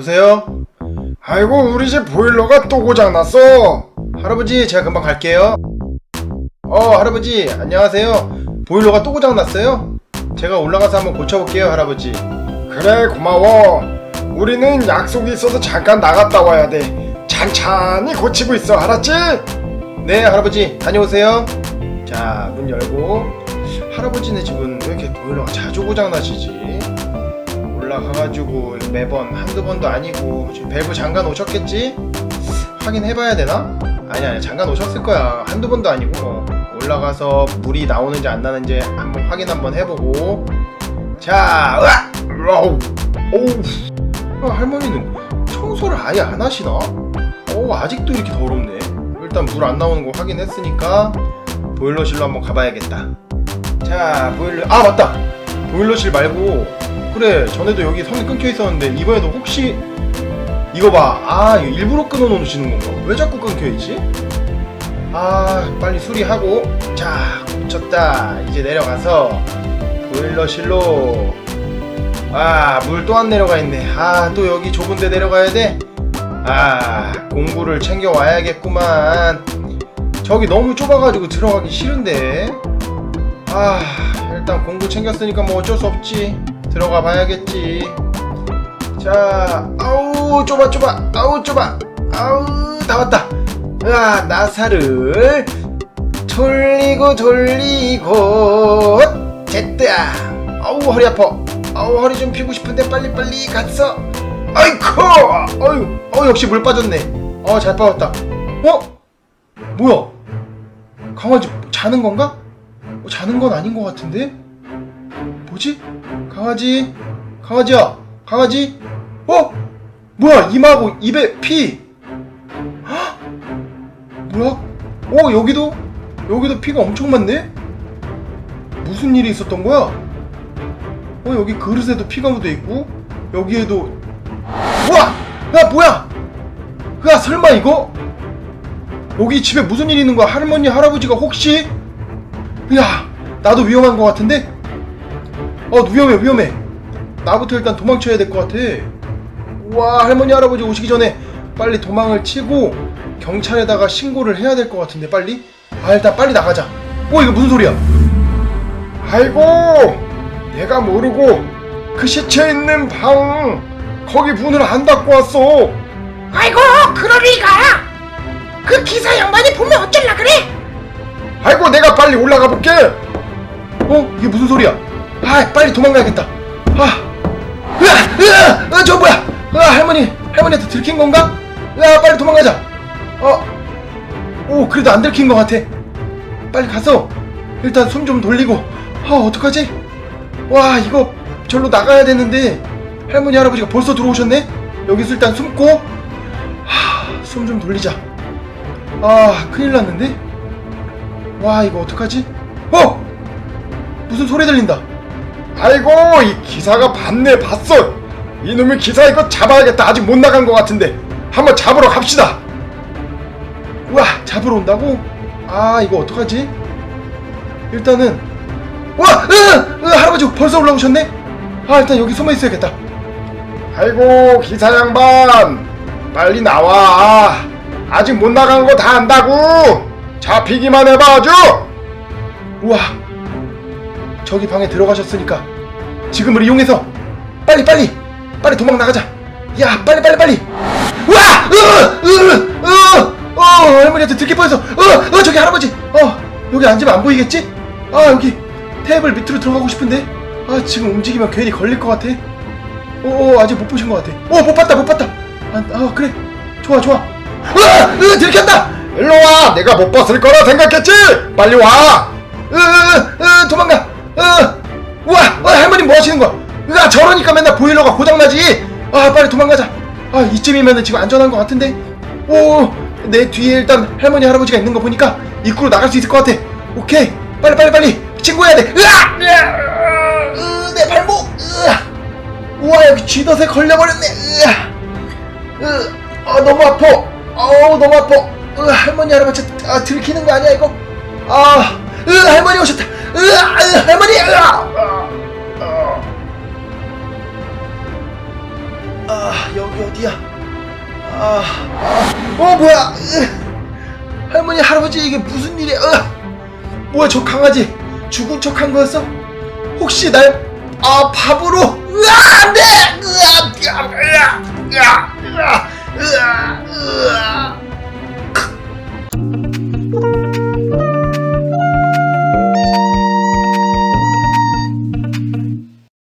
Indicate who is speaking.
Speaker 1: 여보세요? 아이고 우리 집 보일러가 또 고장났어 할아버지 제가 금방 갈게요 어 할아버지 안녕하세요 보일러가 또 고장났어요? 제가 올라가서 한번 고쳐볼게요 할아버지 그래 고마워 우리는 약속이 있어서 잠깐 나갔다 와야 돼 찬찬히 고치고 있어 알았지? 네 할아버지 다녀오세요 자 문 열고 할아버지네 집은 왜 이렇게 보일러가 자주 고장나시지? 올라가가지고 매번 한두 번도 아니고 지금 밸브 잠가 놓으셨겠지? 확인해봐야 되나? 아니 아니 잠가 놓으셨을 거야 한두 번도 아니고 뭐. 올라가서 물이 나오는지 안 나는지 한번 확인 한번 해보고 자 으악! 어우 어우 아, 할머니는 청소를 아예 안 하시나? 어 아직도 이렇게 더럽네 일단 물 안 나오는 거 확인했으니까 보일러실로 한번 가봐야겠다 자 보일러 아 맞다 보일러실 말고 그래 전에도 여기 선이 끊겨 있었는데 이번에도 혹시 이거 봐 아 이거 일부러 끊어 놓으시는 건가? 왜 자꾸 끊겨 있지? 아 빨리 수리하고. 자 고쳤다. 이제 내려가서 보일러실로. 아 물 또 안 내려가 있네. 아 또 여기 좁은데 내려가야 돼 아 공구를 챙겨 와야겠구만. 저기 너무 좁아가지고 들어가기 싫은데. 아 일단 공구 챙겼으니까 뭐 어쩔 수 없지 들어가 봐야겠지. 자 아우 좁아 좁아 아우 좁아. 아우 다 왔다. 아 나사를 돌리고 돌리고. 됐다 아우 허리 아파. 아우 허리 좀 피고 싶은데 빨리빨리 갔어. 아이쿠! 어유 어 역시 물 빠졌네. 어 잘 빠졌다. 어? 뭐야? 강아지 자는 건가? 어, 자는 건 아닌 것 같은데? 뭐지? 강아지? 강아지야! 강아지? 어? 뭐야, 이마하고 입에 피! 헉! 뭐야? 어, 여기도? 여기도 피가 엄청 많네? 무슨 일이 있었던 거야? 어, 여기 그릇에도 피가 묻어 있고, 여기에도. 우와! 야, 뭐야! 야, 설마 이거? 여기 집에 무슨 일 있는 거야? 할머니, 할아버지가 혹시? 야, 나도 위험한 것 같은데? 어, 위험해, 위험해. 나부터 일단 도망쳐야 될 것 같아. 와, 할머니, 할아버지 오시기 전에 빨리 도망을 치고 경찰에다가 신고를 해야 될 것 같은데, 빨리? 아, 일단 빨리 나가자. 어, 이거 무슨 소리야? 아이고, 내가 모르고 그 시체 있는 방, 거기 문을 안 닫고 왔어.
Speaker 2: 아이고 그럴 리가 그 기사 양반이 보면 어쩔라 그래
Speaker 1: 아이고 내가 빨리 올라가 볼게. 어 이게 무슨 소리야? 아 빨리 도망가야겠다. 아, 으아, 으아, 아, 저 뭐야? 아 할머니 할머니한테 들킨 건가? 야 빨리 도망가자. 어, 오 그래도 안 들킨 것 같아. 빨리 가서 일단 숨 좀 돌리고. 아 어떡하지? 와 이거 절로 나가야 되는데 할머니 할아버지가 벌써 들어오셨네. 여기서 일단 숨고 숨 좀 돌리자. 아 큰일 났는데. 와 이거 어떡하지? 어! 무슨 소리 들린다 아이고 이 기사가 봤네 봤어 이놈의 기사 이거 잡아야겠다 아직 못 나간 것 같은데 한번 잡으러 갑시다 우와 잡으러 온다고? 아 이거 어떡하지? 일단은 와! 으! 으! 할아버지 벌써 올라오셨네? 아 일단 여기 숨어 있어야겠다 아이고 기사 양반 빨리 나와 아직 못 나간 거 다 안다고 잡히기만 해봐 아주 우와 저기 방에 들어가셨으니까 지금을 이용해서 빨리 빨리 빨리 도망 나가자. 야 빨리 빨리 빨리. 우와! 으 으 으 어 할머니한테 들킬 뻔했어. 어, 어 저기 할아버지. 어 여기 앉으면 안 보이겠지? 아 여기 테이블 밑으로 들어가고 싶은데? 아 지금 움직이면 괜히 걸릴 것 같아. 어, 어 아직 못 보신 것 같아. 어못 봤다 못 봤다. 아, 아 그래. 좋아 좋아. 으아 으 들켰다. 일로 와. 내가 못 봤을 거라 생각했지? 빨리 와 하시는 거야? 으아 저러니까 맨날 보일러가 고장나지. 아 빨리 도망가자. 아 이쯤이면은 지금 안전한 것 같은데? 오 내 뒤에 일단 할머니 할아버지가 있는 거 보니까 입구로 나갈 수 있을 것 같아. 오케이. 빨리 빨리 빨리. 친구해야 돼. 으아! 으아, 으, 내 발목. 으아! 우와 여기 쥐덫에 걸려버렸네. 으아! 으, 아! 너무 아파. 어우 너무 아파. 으, 할머니 할아버지 아 들키는 거 아니야 이거? 아 으, 할머니 오셨다. 으, 으, 할머니 으아, 여기 어디야? 아, 어 뭐야? 할머니 할아버지 이게 무슨 일이야? 으, 뭐야 저 강아지 죽은 척한 거였어? 혹시 날 아, 밥으로 으아, 안돼! 으아, 으아, 으아, 으아, 으아, 으아.